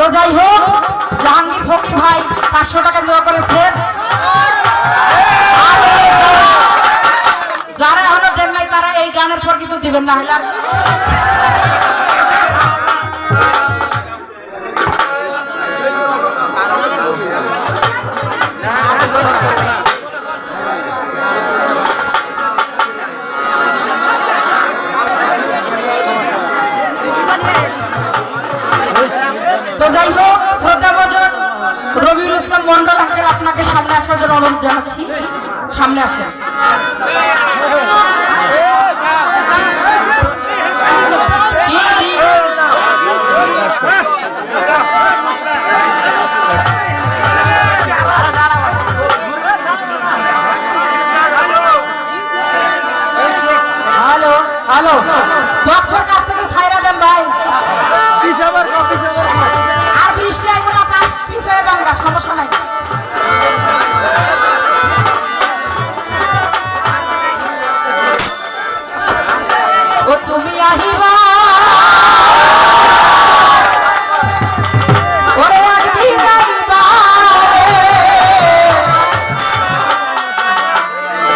তো যাই হোক, জাহাঙ্গীর ফকির ভাই পাঁচশো টাকা দেওয়া করেছেন যারা এখনও দেন নাই, তারা এই গানের পর কিন্তু দিবেন না হলে নরম জানাচ্ছি। সামনে আসেন।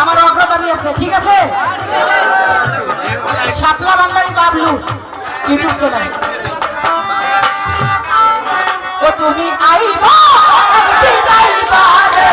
আমার অগ্রগামী আছে, ঠিক আছে? শাপলা বাংলারি বাবলু, ইউটিউব চ্যানেল ও তুমি আইবা একদিন আইবা রে।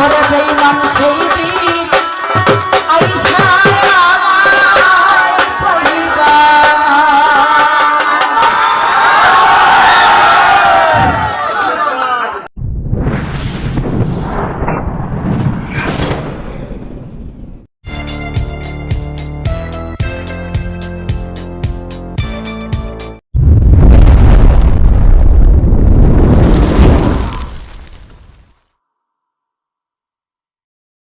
করে